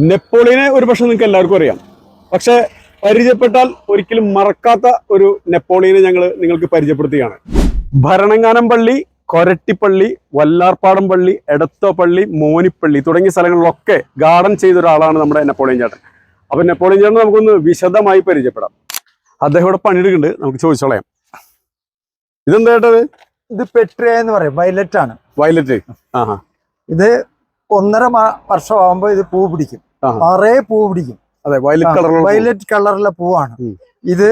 നെപ്പോളിയനെ ഒരു പക്ഷെ നിങ്ങൾക്ക് എല്ലാവർക്കും അറിയാം. പക്ഷെ പരിചയപ്പെട്ടാൽ ഒരിക്കലും മറക്കാത്ത ഒരു നെപ്പോളിയനെ ഞങ്ങൾ നിങ്ങൾക്ക് പരിചയപ്പെടുത്തുകയാണ്. ഭരണങ്ങാനം പള്ളി കൊരട്ടിപ്പള്ളി വല്ലാർപ്പാടം പള്ളി എടത്തോ പള്ളി മോനിപ്പള്ളി തുടങ്ങിയ സ്ഥലങ്ങളിലൊക്കെ ഗാർഡൻ ചെയ്ത ഒരാളാണ് നമ്മുടെ നെപ്പോളിയൻ ചേട്ടൻ. അപ്പൊ നെപ്പോളിയൻ ചേട്ടൻ നമുക്കൊന്ന് വിശദമായി പരിചയപ്പെടാം. അദ്ദേഹം ഇവിടെ പണിയെടുക്കുന്നുണ്ട്. നമുക്ക് ചോദിച്ചോളയാം ഇതെന്താ ചേട്ടത് ഇത്? പെട്രിയ എന്ന് പറയും. വയലറ്റ് ആണ് വയലറ്റ്. ആഹാ. ഇത് ഒന്നര വർഷമാകുമ്പോ ഇത് പൂ പിടിക്കും. നിറയെ പൂ പിടിക്കും. അതെ വയലറ്റ് കളറുള്ള പൂവാണ്. ഇത്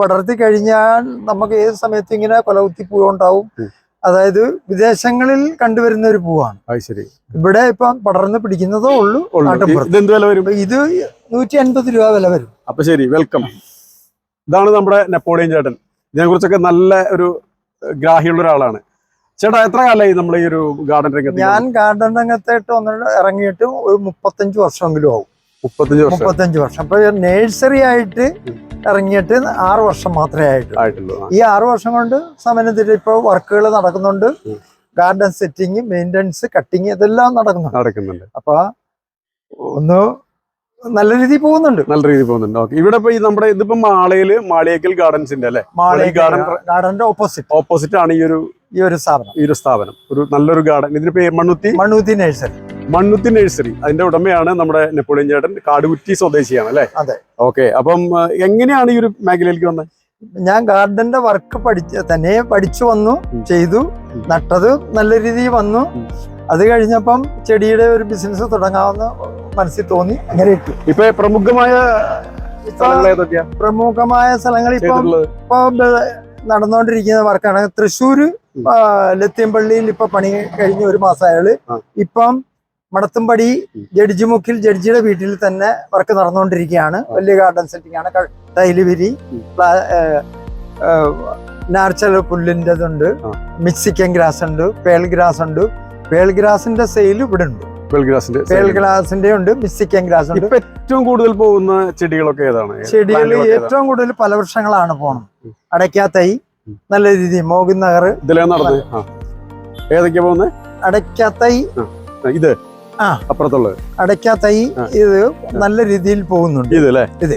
പടർത്തി കഴിഞ്ഞാൽ നമുക്ക് ഏത് സമയത്ത് ഇങ്ങനെ കൊലകുത്തി പൂ ഉണ്ടാവും അതായത് വിദേശങ്ങളിൽ കണ്ടുവരുന്ന ഒരു പൂവാണ്. ശരി. ഇവിടെ ഇപ്പൊ പടർന്ന് പിടിക്കുന്നതോ ഉള്ളൂ ഇത് നൂറ്റി അൻപത് രൂപ വില വരും. അപ്പൊ ശരി വെൽക്കം ഇതാണ് നമ്മുടെ നെപ്പോളിയൻ ചേട്ടൻ. ഇതിനെ കുറിച്ചൊക്കെ നല്ല ഒരു ഗ്രാഹിയുള്ള ഒരാളാണ്. ചേട്ടാ എത്ര കാലമായി നമ്മൾ ഈ ഒരു ഗാർഡൻ രംഗത്ത് ഞാൻ ഗാർഡൻ രംഗത്തായിട്ട് ഒന്ന് ഇറങ്ങിയിട്ട് ഒരു മുപ്പത്തഞ്ച് വർഷമെങ്കിലും ആവും. മുപ്പത്തഞ്ച് വർഷം. മുപ്പത്തഞ്ച് വർഷം. അപ്പൊ നേഴ്സറി ആയിട്ട് ഇറങ്ങിയിട്ട് ആറ് വർഷം മാത്രമേ ആയിട്ടുള്ളൂ. ഈ ആറ് വർഷം കൊണ്ട് സമനത്തിൽ ഇപ്പോൾ വർക്കുകൾ നടക്കുന്നുണ്ട്. ഗാർഡൻ സെറ്റിങ് മെയിന്റനൻസ് കട്ടിങ് ഇതെല്ലാം നടക്കുന്നുണ്ട്. നടക്കുന്നുണ്ട്. അപ്പൊ ഒന്ന് നല്ല രീതിയിൽ പോകുന്നുണ്ട്. നല്ല രീതിയിൽ പോകുന്നുണ്ട്. ഓക്കെ. ഇവിടെ ഇപ്പൊ നമ്മുടെ ഇതിപ്പോ മാളയിൽ മാളിയേക്കൽ ഗാർഡൻസിന്റെ അല്ലെ? മാള ഗാർഡൻ ഗാർഡന്റെ ഓപ്പോസിറ്റ് ഓപ്പോസിറ്റ് ആണ് ഈ ഒരു ഈ ഒരു സ്ഥാപനം. ഈ ഒരു സ്ഥാപനം. ഒരു നല്ലൊരു ഗാർഡൻ. ഇതിന്റെ പേര് മണ്ണുത്തി? മണ്ണൂത്തി നഴ്സറി. മണ്ണുത്തി നഴ്സറി. അതിന്റെ ഉടമയാണ് നമ്മുടെ നെപ്പോളിയൻ ചേട്ടൻ കാടുകുറ്റി സ്വദേശിയാണ് അല്ലെ? അതെ. ഓക്കെ. അപ്പം എങ്ങനെയാണ് ഈ ഒരു മേഖലയിലേക്ക് വന്നത്? ഞാൻ ഗാർഡന്റെ വർക്ക് പഠിച്ച തന്നെ പഠിച്ചു വന്നു ചെയ്തു. നട്ടത് നല്ല രീതിയിൽ വന്നു. അത് കഴിഞ്ഞപ്പം ചെടിയുടെ ഒരു ബിസിനസ് തുടങ്ങാമെന്ന് മനസ്സിൽ തോന്നി അങ്ങനെ ഇട്ടു. ഇപ്പൊ പ്രമുഖമായ പ്രമുഖമായ സ്ഥലങ്ങൾ ഇപ്പൊ ഇപ്പൊ നടന്നുകൊണ്ടിരിക്കുന്ന വർക്കാണ്. തൃശ്ശൂര്. ആ, ഇപ്പൊ പണി കഴിഞ്ഞ ഒരു ആ. ഇപ്പം മടത്തുംപടി. ജഡ്ജിമുക്കിൽ ജഡ്ജിയുടെ വീട്ടിൽ തന്നെ വർക്ക് നടന്നുകൊണ്ടിരിക്കുകയാണ് വലിയ ഗാർഡൻ സെറ്റിംഗ് ആണ്. തൈലുവിരി. നാച്ചുറൽ പുല്ലിന്റെതുണ്ട്. മിക്സിക്കൻ ഗ്രാസ് ഉണ്ട് പേൾ ഗ്രാസ് ഉണ്ട് പേൾ ഗ്രാസിന്റെ സെയിൽ ഇവിടെ ഉണ്ട്. പേൾ ഗ്രാസിന്റെ ഉണ്ട് മിസ്സിക്കൻ ഗ്രാസ് ഉണ്ട്. ഇപ്പൊ ഏറ്റവും കൂടുതൽ പോകുന്ന ചെടികളൊക്കെ ഏതാണ്? ചെടികൾ ഏറ്റവും കൂടുതൽ പലവൃക്ഷങ്ങളാണ് പോണം. അടയ്ക്കാ തൈ നല്ല രീതി മോഹിൻ നഗർ ഇതിലേ ഏതൊക്കെയാ പോകുന്നത് അടയ്ക്കാ തൈ ഇത് ആ. അപ്പുറത്തുള്ളത് അടയ്ക്കാ തൈ ഇത് നല്ല രീതിയിൽ പോകുന്നുണ്ട്. ഇത് അല്ലേ? ഇത്.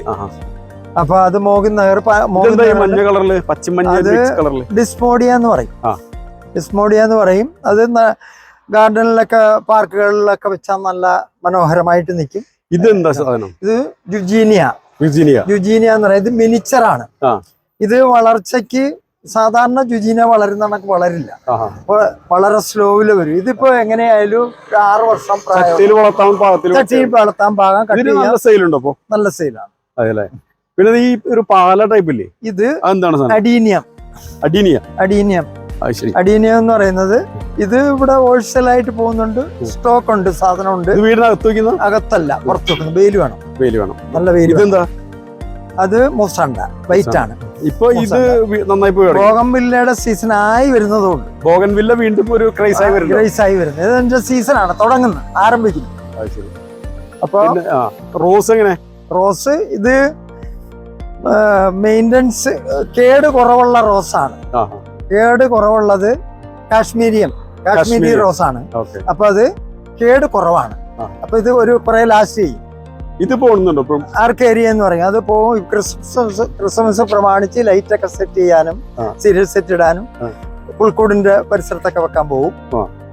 അപ്പൊ അത് മോഹിൻ നഗർ മഞ്ഞ കളറിൽ? പച്ചമഞ്ഞ കളറിൽ? ഡിസ്മോഡിയ എന്ന് പറയും. ഡിസ്മോഡിയ എന്ന് പറയും. അത് ഗാർഡനിലൊക്കെ പാർക്കുകളിലൊക്കെ വെച്ചാൽ നല്ല മനോഹരമായിട്ട് നിൽക്കും. ഇതെന്താ സാധനം? ഇത് ജുജീനിയ ജുജീനിയ ജുജീനിയ എന്ന് പറയുന്നത് ഇത് മിനിച്ചറാണ്. ഇത് വളർച്ചയ്ക്ക് സാധാരണ ജുജീന വളരുന്ന കണക്ക് വളരില്ല. വളരെ സ്ലോവിൽ വരും. ഇതിപ്പോ എങ്ങനെയായാലും ആറ് വർഷം ചട്ടിയിൽ വളർത്താൻ പാകം നല്ല നല്ല സെയിലാണ് പിന്നെ ഈ ഒരു പാല ടൈപ്പില്ലേ ഇത് എന്താണ് അഡീനിയം അഡീനിയ അഡീനിയം അഡീനിയം എന്ന് പറയുന്നത് ഇത് ഇവിടെ ഹോൾസെയിൽ ആയിട്ട് പോകുന്നുണ്ട്. സ്റ്റോക്ക് ഉണ്ട് സാധനം ഉണ്ട് വീടിനകത്ത് വെക്കുന്ന? അകത്തല്ല പുറത്ത് വെക്കുന്നു. വെയിൽ വേണം. വെയിൽ വേണം. നല്ല വെയിൽ എന്താ ഇതെന്താ? അത് മൂസണ്ട വൈറ്റ് ആണ്. ഇപ്പൊ ഇത് നന്നായി പോയി ബോഗൻവില്ലയുടെ സീസൺ ആയി വരുന്നതുകൊണ്ട് ബോഗൻവില്ല വീണ്ടും ഒരു ക്രൈസ് ആയി വരുന്നത് ക്രൈസ് ആയി വരുന്നത് ഇതിന്റെ സീസൺ ആണ് തുടങ്ങുന്നത് ആരംഭിക്കുന്നു. അപ്പൊ റോസ് എങ്ങനെ? റോസ് ഇത് മെയിന്റനൻസ് കേട് കുറവുള്ള റോസാണ്. കേട് കുറവുള്ളത് കാശ്മീരിയം കാശ്മീരി. റോസ് ആണ് അപ്പൊ അത് കേട് കുറവാണ്. അപ്പൊ ഇത് ഒരു കുറെ ലാസ്റ്റ് ചെയ്യും. ഇത് പോകുന്നുണ്ടോ ആർക്കേരിയ എന്ന് പറയും. അത് പോകും ക്രിസ്മസ് ക്രിസ്മസ് പ്രമാണിച്ച് ലൈറ്റ് ഒക്കെ സെറ്റ് ചെയ്യാനും സീരിയൽ സെറ്റ് ഇടാനും. പുൽക്കൂടിന്റെ പരിസരത്തൊക്കെ വെക്കാൻ പോകും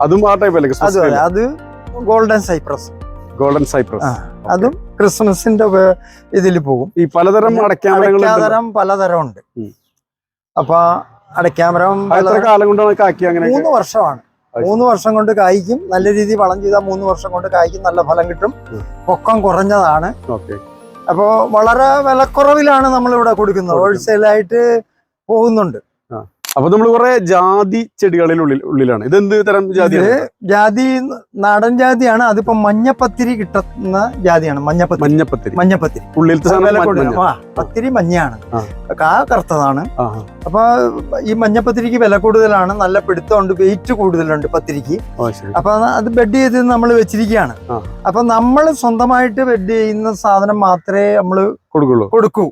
അതും ആ ടൈപ്പ് അത് അത് ഗോൾഡൻ സൈപ്രസ് ഗോൾഡൻ സൈപ്രസ് അതും ക്രിസ്മസിന്റെ ഇതിൽ പോകും. ഈ പലതരം അടയ്ക്കാമരം പലതരം ഉണ്ട്. അപ്പൊ അടയ്ക്കാമരം കാലം കൊണ്ടാണ് മൂന്ന് വർഷമാണ്. മൂന്ന് വർഷം കൊണ്ട് കായ്ക്കും. നല്ല രീതിയിൽ വളം ചെയ്താൽ മൂന്ന് വർഷം കൊണ്ട് കായ്ക്കും. നല്ല ഫലം കിട്ടും. പൊക്കം കുറഞ്ഞതാണ്. അപ്പോ അപ്പോൾ വളരെ വിലക്കുറവിലാണ് നമ്മളിവിടെ കൊടുക്കുന്നത്. കൊടുക്കുന്നത്. ഹോൾസെയിലായിട്ട് പോകുന്നുണ്ട്. അപ്പൊ നമ്മൾ കുറെ ജാതി ചെടികളിൽ ഉള്ളിൽ ഉള്ളിലാണ്. ഇത് എന്ത് തരം ജാതി ജാതി നാടൻ ജാതിയാണ്. അതിപ്പോ മഞ്ഞപ്പത്തിരി കിട്ടുന്ന ജാതിയാണ്. മഞ്ഞപ്പത്തിരി. മഞ്ഞപ്പത്തിരി. മഞ്ഞപ്പത്തിരി. ഉള്ളിലത്തെ പത്തിരി മഞ്ഞയാണ്. കാ കറുത്തതാണ്. അപ്പൊ ഈ മഞ്ഞപ്പത്തിരിക്ക് വില കൂടുതലാണ്. നല്ല പിടുത്തമുണ്ട് വെയിറ്റ് കൂടുതലുണ്ട് പത്തിരിക്ക്. അപ്പൊ അത് ബെഡ് ചെയ്ത് നമ്മൾ വെച്ചിരിക്കുകയാണ്. അപ്പൊ നമ്മൾ സ്വന്തമായിട്ട് ബെഡ് ചെയ്യുന്ന സാധനം മാത്രമേ നമ്മൾ കൊടുക്കുള്ളൂ. കൊടുക്കൂ.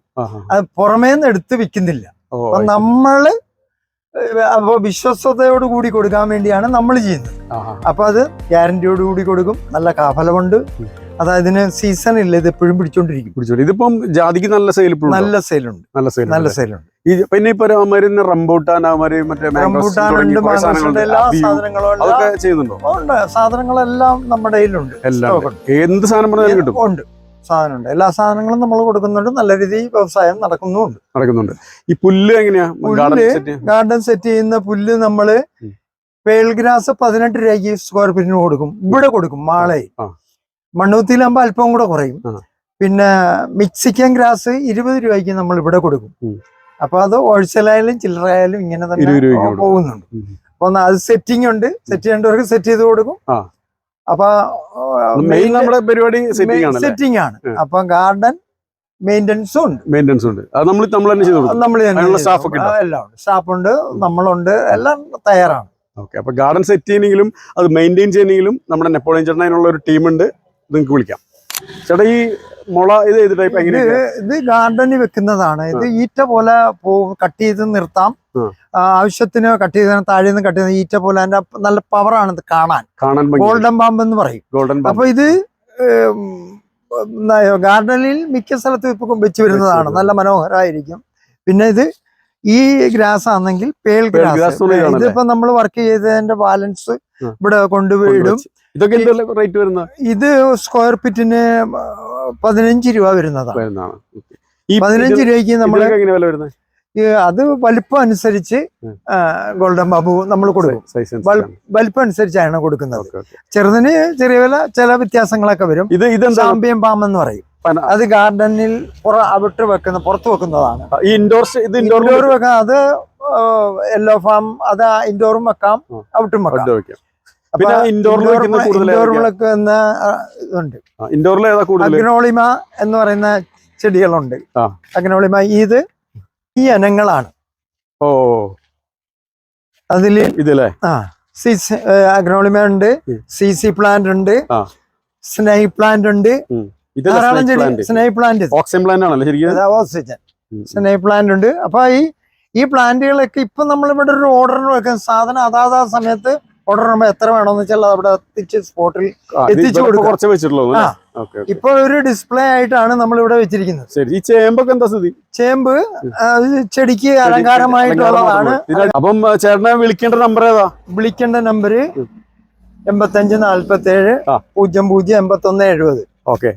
അത് പുറമേന്ന് എടുത്ത് വിൽക്കുന്നില്ല നമ്മൾ അപ്പോൾ വിശ്വസ്തയോട് കൂടി കൊടുക്കാൻ വേണ്ടിയാണ് നമ്മൾ ചെയ്യുന്നത്. അപ്പോൾ അപ്പൊ അത് ഗ്യാരണ്ടിയോട് കൂടി കൊടുക്കും. നല്ല കാഫലമുണ്ട്. അതായത് ഇതിന് സീസൺ ഇല്ല. ഇത് എപ്പോഴും പിടിച്ചോണ്ടിരിക്കും. ഇതിപ്പം ജാതിക്ക് നല്ല സെയിൽ? നല്ല സെയിലുണ്ട് നല്ല സെയിൽ നല്ല സെയിലുണ്ട് ഈ പിന്നെ ഇപ്പൊ മരുന്ന് റംബൂട്ടാൻ മറ്റേ റംബൂട്ടാനുണ്ട് എല്ലാ സാധനങ്ങളും അതൊക്കെ ചെയ്യുന്നുണ്ടോ? ഉണ്ട്. സാധനങ്ങളെല്ലാം നമ്മുടെ കയ്യിലുണ്ട്. എല്ലാം ഉണ്ട്. എന്ത് സാധനം പറഞ്ഞാലും കിട്ടും. ഉണ്ട്. സാധനമുണ്ട്. എല്ലാ സാധനങ്ങളും നമ്മൾ കൊടുക്കുന്നുണ്ട്. നല്ല രീതിയിൽ വ്യവസായം നടക്കുന്നുണ്ട്. നടക്കുന്നുണ്ട്. ഈ പുല്ല് എങ്ങനെയാ? പുല്ല് ഗാർഡൻ സെറ്റ് ചെയ്യുന്ന പുല്ല് നമ്മൾ പേൾഗ്രാസ് പേൾ ഗ്രാസ് പതിനെട്ട് രൂപയ്ക്ക് സ്ക്വയർ ഫീറ്റിന് കൊടുക്കും. ഇവിടെ കൊടുക്കും മാളയിൽ ആ. മണ്ണൂത്തിയിലാകുമ്പോൾ അല്പം കൂടെ കുറയും. പിന്നെ മിക്സിക്കൻ ഗ്രാസ് ഇരുപത് രൂപയ്ക്ക് നമ്മൾ ഇവിടെ കൊടുക്കും. അപ്പൊ അത് ഹോൾസെയിലായാലും ചില്ലറയായാലും ഇങ്ങനെ തന്നെ. പോകുന്നുണ്ട്. അപ്പൊ അത് സെറ്റിംഗ് ഉണ്ട്. സെറ്റ് ചെയ്യേണ്ടവർക്ക് സെറ്റ് ചെയ്ത് കൊടുക്കും. അപ്പൊ മെയിൻ നമ്മുടെ പരിപാടി സെറ്റിംഗ് ആണല്ലേ? സെറ്റിംഗ് ആണ്. അപ്പൊ ഗാർഡൻ മെയിന്റെനൻസും ഉണ്ട്. മെയിന്റെനൻസ് ഉണ്ട്. അത് നമ്മൾ നമ്മൾ തന്നെ ചെയ്ത് നമ്മൾ staff ഒക്കെ? എല്ലാം ഉണ്ട്. സ്റ്റാഫ് ഉണ്ട് നമ്മളുണ്ട് എല്ലാം തയ്യാറാണ്. ഓക്കെ അപ്പൊ ഗാർഡൻ സെറ്റ് ചെയ്യണമെങ്കിലും അത് മെയിന്റെയിൻ ചെയ്യണമെങ്കിലും നമ്മുടെ നെപ്പോളിയൻ ചേട്ടൻ അതിനുള്ള ഒരു ടീമുണ്ട് നിങ്ങൾക്ക് വിളിക്കാം. ചേട്ടാ ഈ മുള ഇത് ടൈപ്പ് ഇത് ഗാർഡനിൽ വെക്കുന്നതാണ്. ഇത് ഈറ്റ പോലെ കട്ട് ചെയ്ത് നിർത്താം. ആവശ്യത്തിന് കട്ട് ചെയ്ത് താഴെ നിന്ന് കട്ട് ചെയ്ത് ഈറ്റ പോലെ അതിന്റെ നല്ല പവറാണ് ഇത് കാണാൻ. ഗോൾഡൻ പാമ്പ് എന്ന് പറയും. ഗോൾഡൻ അപ്പൊ ഇത് ഗാർഡനിൽ മിക്ക സ്ഥലത്തും ഇപ്പൊ വെച്ച് വരുന്നതാണ്. നല്ല മനോഹരമായിരിക്കും പിന്നെ ഇത് ഈ ഗ്രാസ് ആണെങ്കിൽ പേൾ ഗ്രാസ് ഇതിപ്പോ നമ്മൾ വർക്ക് ചെയ്തതിന്റെ ബാലൻസ് ഇവിടെ കൊണ്ടുപോയിടും ഇതൊക്കെ റേറ്റ് വരുന്ന ഇത് സ്ക്വയർ ഫീറ്റിന് പതിനഞ്ച് രൂപ വരുന്നതാണ്. വരുന്നതാണ് ഈ പതിനഞ്ച് രൂപയ്ക്ക് നമ്മൾ എങ്ങനെ വില വരുന്നത്? അത് വലിപ്പം അനുസരിച്ച്. ഗോൾഡൻ ബാബു നമ്മൾ കൊടുക്കും. വലുപ്പം അനുസരിച്ചാണ് കൊടുക്കുന്നത്. ചെറുതിന് ചെറിയ വില ചില വ്യത്യാസങ്ങളൊക്കെ വരും. ഇത് ഇത് ചാമ്പ്യൻ പാമ്പ് എന്ന് പറയും. അത് ഗാർഡനിൽ പുറ അവിട്ട് വെക്കുന്ന പുറത്ത് വെക്കുന്നതാണ്. ഈ ഇൻഡോർ ഇത് ഇൻഡോർ വെക്കാം അത് യെല്ലോ ഫാം അത് ഇൻഡോറും വെക്കാം അവിട്ടും ഔട്ടും വെക്കാം. പിന്നെ ഇൻഡോറിൽ ഇൻഡോർ ഇതുണ്ട്. ഇൻഡോറിൽ ഏതാ കൂടുതൽ അഗ്നോളിമ എന്ന് പറയുന്ന ചെടികളുണ്ട്. അഗ്നോളിമ ഇത് ഈ അനങ്ങളാണ് ഓ അതിൽ ഇതല്ലേ ആ സി അഗ്നോളിമ ഉണ്ട്. സി സി പ്ലാന്റ് ഉണ്ട് സ്നേഹി പ്ലാന്റ് ഉണ്ട്. ധാരാളം ചെടി plant? Snake plant. Oxygen plant ആണല്ലോ ശരിക്കും? ഓക്സിജൻ. സ്നേഹി പ്ലാന്റ് ഉണ്ട്. അപ്പൊ ഈ ഈ പ്ലാന്റുകളൊക്കെ ഇപ്പൊ നമ്മൾ ഇവിടെ ഒരു ഓർഡറിന് വെക്കാൻ സാധനം അതാതാ സമയത്ത് ഓർഡർ നമ്പർ എത്ര വേണമെന്ന് വെച്ചാൽ അവിടെ എത്തിച്ച് സ്പോട്ടിൽ എത്തിച്ചു കൊടുക്കും. കുറച്ച് വെച്ചിട്ടുള്ളൂ ഒരു ഡിസ്പ്ലേ ആയിട്ടാണ് നമ്മൾ ഇവിടെ വെച്ചിരിക്കുന്നത്. ശരി ഈ ചേമ്പൊക്കെ എന്താ സ്ഥിതി? ചേമ്പ് ചെടിക്ക് അലങ്കാരമായിട്ടുള്ളതാണ്. അപ്പം ചേട്ടനെ വിളിക്കേണ്ട നമ്പർ ഏതാ? വിളിക്കേണ്ട നമ്പർ. എൺപത്തഞ്ച് നാല്പത്തി ഏഴ് പൂജ്യം പൂജ്യം എൺപത്തൊന്ന് എഴുപത്. ഓക്കെ.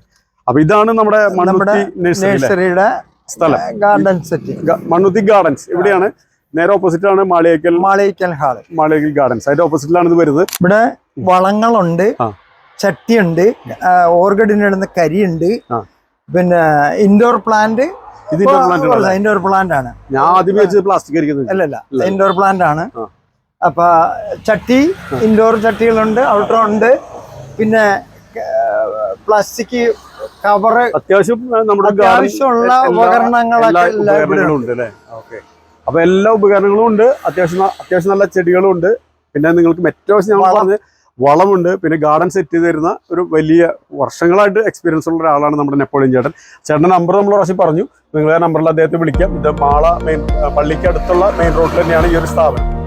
അപ്പൊ ഇതാണ് നമ്മുടെ നമ്മുടെ നഴ്സറിയുടെ സ്ഥലം. ഗാർഡൻ സെറ്റ് മണ്ണുത്തി ഗാർഡൻസ് ഇവിടെയാണ്. നേരെ ഓപ്പോസിറ്റ് ആണ് മാളിയേക്കൽ മാളികൽ ഹാൾ. മാളിയേക്കൽ ഗാർഡൻസ് അതിന്റെ ഓപ്പോസിറ്റിലാണ് ഇത് വരുന്നത്. ഇവിടെ വളങ്ങളുണ്ട് ചട്ടിയുണ്ട് ചട്ടിയുണ്ട് ഓർഗഡിനിടുന്ന കരിയുണ്ട്. പിന്നെ ഇൻഡോർ പ്ലാന്റ് ഇത്? ഇൻഡോർ പ്ലാന്റ് ആണ്. ഞാൻ ആദ്യം പ്ലാസ്റ്റിക് അല്ലല്ല ഇൻഡോർ പ്ലാന്റ് ആണ്. അപ്പൊ ചട്ടി ഇൻഡോർ ചട്ടികളുണ്ട് ഔട്ട്ഡോർ ഉണ്ട്. പിന്നെ പ്ലാസ്റ്റിക് കവർ അത്യാവശ്യം നമ്മുടെ അല്ലേ? ഉപകരണങ്ങളൊക്കെ എല്ലാ എല്ലാം ഉപകരണങ്ങളും ഉണ്ട് അല്ലേ ഓക്കെ അപ്പൊ എല്ലാ ഉപകരണങ്ങളും ഉണ്ട്. അത്യാവശ്യം അത്യാവശ്യം നല്ല ചെടികളും ഉണ്ട്. പിന്നെ നിങ്ങൾക്ക് അത്യാവശ്യം വളം. പറഞ്ഞ വളമുണ്ട്. പിന്നെ ഗാർഡൻ സെറ്റ് ചെയ്ത് തരുന്ന ഒരു വലിയ വർഷങ്ങളായിട്ട് എക്സ്പീരിയൻസ് ഉള്ള ഒരാളാണ് നമ്മുടെ നെപ്പോളിയൻ ചേട്ടൻ. ചേട്ടന്റെ നമ്പർ നമ്മൾ പ്രാവശ്യം പറഞ്ഞു. നിങ്ങൾ ആ നമ്പറിൽ അദ്ദേഹത്തെ വിളിക്കാം. ഇത് മാള മെയിൻ പള്ളിക്ക് അടുത്തുള്ള മെയിൻ റോഡിൽ തന്നെയാണ് ഈ ഒരു സ്ഥാപനം.